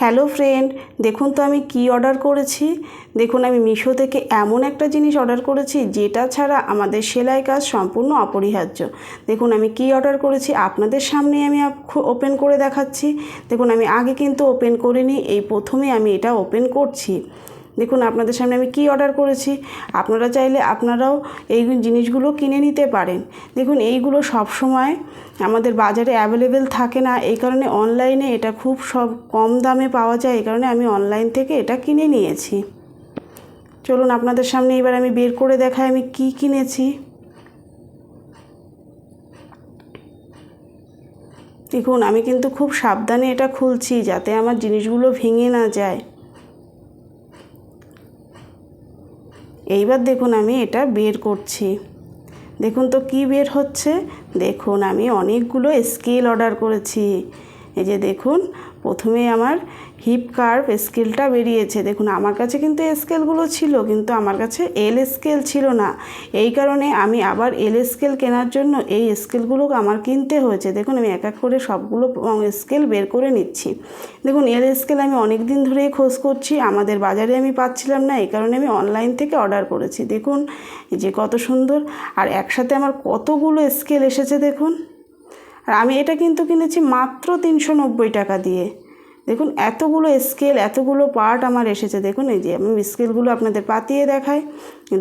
Hello friend, দেখুন তো আমি কি অর্ডার করেছি। দেখুন, আমি মিশো থেকে এমন একটা জিনিস অর্ডার করেছি, যেটা ছাড়া আমাদের সেলাই কাজ সম্পূর্ণ অপরিহার্য। দেখুন, আমি কি অর্ডার করেছি, আপনাদের সামনে আমি ওপেন করে দেখাচ্ছি। দেখুন, আমি আগে কিন্তু ওপেন করিনি, এই প্রথমে আমি এটা ওপেন করছি। দেখুন, আপনাদের সামনে আমি কি অর্ডার করেছি? আপনারা চাইলে আপনারাও এই জিনিসগুলো কিনে নিতে পারেন। দেখুন, এইগুলো সব সময় আমাদের বাজারে অ্যাভেলেবেল থাকে না। এই কারণে অনলাইনে এটা খুব সব কম দামে পাওয়া যায়। এই কারণে আমি অনলাইন থেকে এটা কিনে নিয়েছি। চলুন, আপনাদের সামনে এবার আমি বের করে দেখাই আমি কি কিনেছি। দেখুন, আমি কিন্তু খুব সাবধানে এটা খুলছি যাতে আমার জিনিসগুলো ভেঙে না যায়। এইবার দেখুন আমি এটা বের করছি। দেখুন তো কি বের হচ্ছে? দেখুন, আমি অনেকগুলো স্কেল অর্ডার করেছি। এই যে দেখুন প্রথমে আমার হিপ কার্ভ স্কেলটা বেরিয়েছে। দেখুন, আমার কাছে কিন্তু স্কেলগুলো ছিল, কিন্তু আমার কাছে এল স্কেল ছিল না। এই কারণে আমি আবার এল স্কেল কেনার জন্য এই স্কেলগুলো আমার কিনতে হয়েছে। দেখুন, আমি এক এক করে সবগুলো স্কেল বের করে নিচ্ছি। দেখুন এল স্কেল আমি অনেক দিন ধরেই খোঁজ করছি, আমাদের বাজারে আমি পাচ্ছিলাম না, এই কারণে আমি অনলাইন থেকে অর্ডার করেছি। দেখুন যে কত সুন্দর। আর একসাথে আমার কতগুলো স্কেল এসেছে, দেখুন। আর আমি এটা কিন্তু কিনেছি মাত্র তিনশো নব্বই টাকা দিয়ে। দেখুন, এতগুলো স্কেল এতগুলো পার্ট আমার এসেছে। দেখুন, এই যে আমি স্কেলগুলো আপনাদের পাতিয়ে দেখাই।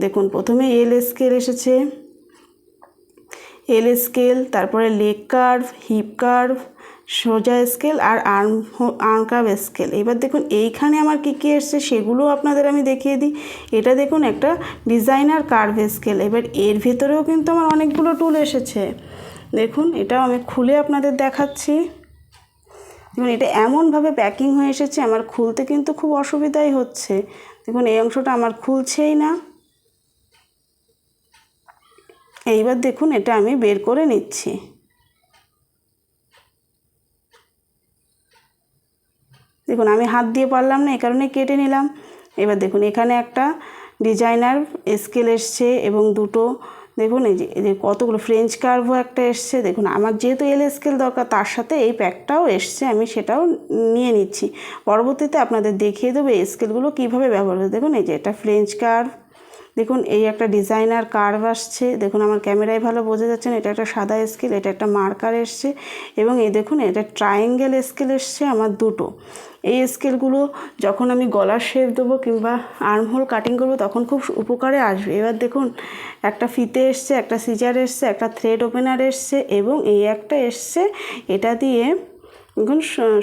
দেখুন, প্রথমে এল স্কেল এসেছে। এল স্কেল তারপরে লেগ কার্ভ হিপ কার্ভ সোজা স্কেল আর আর্ম আর্ম কার্ভ স্কেল এবার দেখুন, এইখানে আমার কী কী এসছে সেগুলো আপনাদের আমি দেখিয়ে দিই। এটা দেখুন, একটা ডিজাইনার কার্ভ স্কেল এবার এর ভেতরেও কিন্তু আমার অনেকগুলো টুল এসেছে। দেখুন, এটাও আমি খুলে আপনাদের দেখাচ্ছি। দেখুন, এটা এমনভাবে প্যাকিং হয়ে এসেছে, আমার খুলতে কিন্তু খুব অসুবিধাই হচ্ছে। দেখুন, এই অংশটা আমার খুলছেই না। এইবার দেখুন, এটা আমি বের করে নিচ্ছি। দেখুন, আমি হাত দিয়ে পারলাম না, এ কারণে কেটে নিলাম। এবার দেখুন, এখানে একটা ডিজাইনার স্কেল এসছে এবং দুটো দেখুন, এই যে যে কতগুলো ফ্রেঞ্চ কার্ভও একটা এসছে, দেখুন, আমার যেহেতু এল স্কেল দরকার, তার সাথে এই প্যাকটাও এসছে, আমি সেটাও নিয়ে নিচ্ছি। পরবর্তীতে আপনাদের দেখিয়ে দেবো এই স্কেলগুলো কীভাবে ব্যবহার করে দেখুন, এই যে, এটা ফ্রেঞ্চ কার্ভ দেখুন, এই একটা ডিজাইনার কার্ভ আসছে। দেখুন, আমার ক্যামেরায় ভালো বোঝা যাচ্ছে না, এটা একটা সাদা স্কেল, এটা একটা মার্কার এসছে। এবং এই দেখুন, এটা ট্রায়াঙ্গেল স্কেল এসছে আমার দুটো। এই স্কেলগুলো যখন আমি গলার শেপ দেবো কিংবা আর্মহোল কাটিং করব, তখন খুব উপকারে আসবে। এবার দেখুন, একটা ফিতে এসছে, একটা সিজার এসছে, একটা থ্রেড ওপেনার এসছে এবং এই একটা এসছে, এটা দিয়ে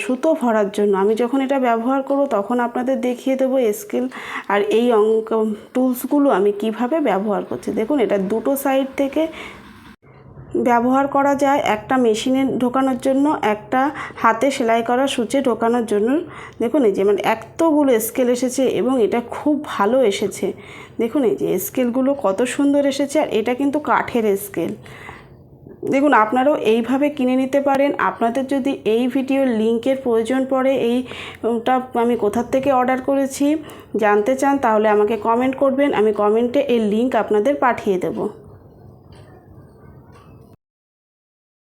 সুতো ভরার জন্য। আমি যখন এটা ব্যবহার করব, তখন আপনাদের দেখিয়ে দেবো স্কেল আর এই অঙ্ক, টুলসগুলো আমি কীভাবে ব্যবহার করছি। দেখুন, এটা দুটো সাইড থেকে ব্যবহার করা যায়, একটা মেশিনে ঢোকানোর জন্য, একটা হাতে সেলাই করা সূচে ঢোকানোর জন্য। দেখুন, এই যে মানে এতগুলো স্কেল এসেছে এবং এটা খুব ভালো এসেছে। দেখুন, এই যে স্কেলগুলো কত সুন্দর এসেছে আর এটা কিন্তু কাঠের স্কেল। দেখুন, আপনারাও এইভাবে কিনে নিতে পারেন। আপনাদের যদি এই ভিডিওর লিঙ্কের প্রয়োজন পড়ে, এইটা আমি কোথার থেকে অর্ডার করেছি, জানতে চান তাহলে আমাকে কমেন্ট করবেন। আমি কমেন্টে এর লিঙ্ক আপনাদের পাঠিয়ে দেবো।